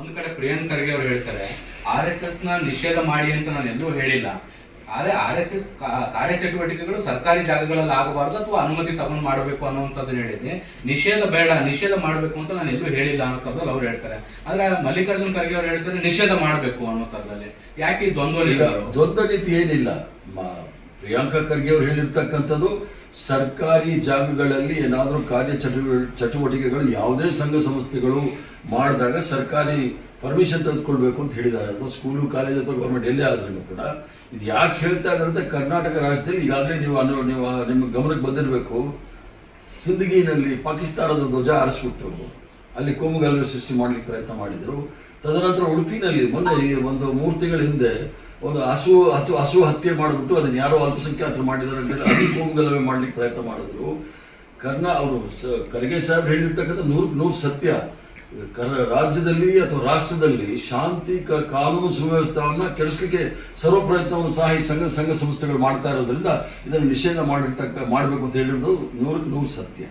ಒಂದು ಕಡೆ ಪ್ರಿಯಾಂಕ್ ಖರ್ಗೆ ಅವರು ಹೇಳ್ತಾರೆ, ಆರ್ ಎಸ್ ಎಸ್ನ ನಿಷೇಧ ಮಾಡಿ ಅಂತ ನಾನು ಎಲ್ಲೂ ಹೇಳಿಲ್ಲ. ಆದ್ರೆ ಆರ್ ಎಸ್ ಎಸ್ ಕಾರ್ಯಚಟುವಟಿಕೆಗಳು ಸರ್ಕಾರಿ ಜಾಗಗಳಲ್ಲಿ ಆಗಬಾರ್ದು ಅಥವಾ ಅನುಮತಿ ತಗೊಂಡು ಮಾಡಬೇಕು ಅನ್ನುವಂಥದ್ದನ್ನ ಹೇಳಿದ್ದೆ ನಿಷೇಧ ಬೇಡ, ನಿಷೇಧ ಮಾಡಬೇಕು ಅಂತ ನಾನು ಎಲ್ಲೂ ಹೇಳಿಲ್ಲ ಅನ್ನೋಂಥದ್ದಲ್ಲಿ ಅವ್ರು ಹೇಳ್ತಾರೆ. ಆದ್ರೆ ಮಲ್ಲಿಕಾರ್ಜುನ್ ಖರ್ಗೆ ಅವ್ರು ಹೇಳ್ತಾರೆ ನಿಷೇಧ ಮಾಡಬೇಕು ಅನ್ನೋಂಥದ್ದಲ್ಲಿ ಯಾಕೆ ದ್ವಂದ್ವ? ದ್ವಂದ್ವ ನೀತಿ ಏನಿಲ್ಲ? ಪ್ರಿಯಾಂಕಾ ಖರ್ಗೆ ಅವರು ಹೇಳಿರ್ತಕ್ಕಂಥದ್ದು, ಸರ್ಕಾರಿ ಜಾಗಗಳಲ್ಲಿ ಏನಾದರೂ ಕಾರ್ಯ ಚಟುವ, ಚಟುವಟಿಕೆಗಳು, ಯಾವುದೇ ಸಂಘ ಸಂಸ್ಥೆಗಳು ಮಾಡಿದಾಗ ಸರ್ಕಾರಿ ಪರ್ಮಿಷನ್ ತೆಗೆದುಕೊಳ್ಬೇಕು ಅಂತ ಹೇಳಿದ್ದಾರೆ. ಅಥವಾ ಸ್ಕೂಲು, ಕಾಲೇಜ್ ಅಥವಾ ಗೌರ್ಮೆಂಟ್, ಎಲ್ಲೇ ಆದ್ರೂ ಕೂಡ. ಇದು ಯಾಕೆ ಹೇಳ್ತಾ ಇದ್ದಾರೆ ಅಂತ ಕರ್ನಾಟಕ ರಾಜ್ಯದಲ್ಲಿ ಈಗಾಗಲೇ ನೀವು ಅನ್ನು ನೀವು ನಿಮ್ಮ ಗಮನಕ್ಕೆ ಬಂದಿರಬೇಕು. ಸಿಂದಗಿನಲ್ಲಿ ಪಾಕಿಸ್ತಾನದ ಧ್ವಜ ಆರಿಸ್ಬಿಟ್ರು ಅಲ್ಲಿ ಕೋಮುಗಲಭೆ ಸೃಷ್ಟಿ ಮಾಡಲಿಕ್ಕೆ ಪ್ರಯತ್ನ ಮಾಡಿದರು. ತದನಂತರ ಉಡುಪಿನಲ್ಲಿ ಮೊನ್ನೆ ಒಂದು ಮೂರು ತಿಂಗಳ ಹಿಂದೆ ಒಂದು ಹಸು ಹತ್ತು ಹಸು ಹತ್ಯೆ ಮಾಡಿಬಿಟ್ಟು ಅದನ್ನು ಯಾರೋ ಅಲ್ಪಸಂಖ್ಯಾತರು ಮಾಡಿದ್ದಾರೆ ಅಂತೇಳಿ ಅದು ಕೋಮುಗಲಭೆ ಮಾಡ್ಲಿಕ್ಕೆ ಪ್ರಯತ್ನ ಮಾಡಿದ್ರು. ಕರ್ನ ಅವರು ಸ, ಖರ್ಗೆ ಸಾಹೇಬ್ ಹೇಳಿರ್ತಕ್ಕಂಥ ನೂರು ನೂರು ಸತ್ಯ. ಕರ್, ರಾಜ್ಯದಲ್ಲಿ ಅಥವಾ ರಾಷ್ಟ್ರದಲ್ಲಿ ಶಾಂತಿ ಕ, ಕಾನೂನು ಸುವ್ಯವಸ್ಥೆಯನ್ನು ಕೆಡಿಸ್ಲಿಕ್ಕೆ ಸರ್ವ ಪ್ರಯತ್ನವನ್ನು ಸಹ ಈ ಸಂಘ ಸಂಘ ಸಂಸ್ಥೆಗಳು ಮಾಡ್ತಾ ಇರೋದ್ರಿಂದ ಇದನ್ನು ನಿಷೇಧ ಮಾಡಿರ್ತಕ್ಕ, ಮಾಡಬೇಕು ಅಂತ ಹೇಳಿರೋದು ನೂರಕ್ಕೆ ನೂರು ಸತ್ಯ.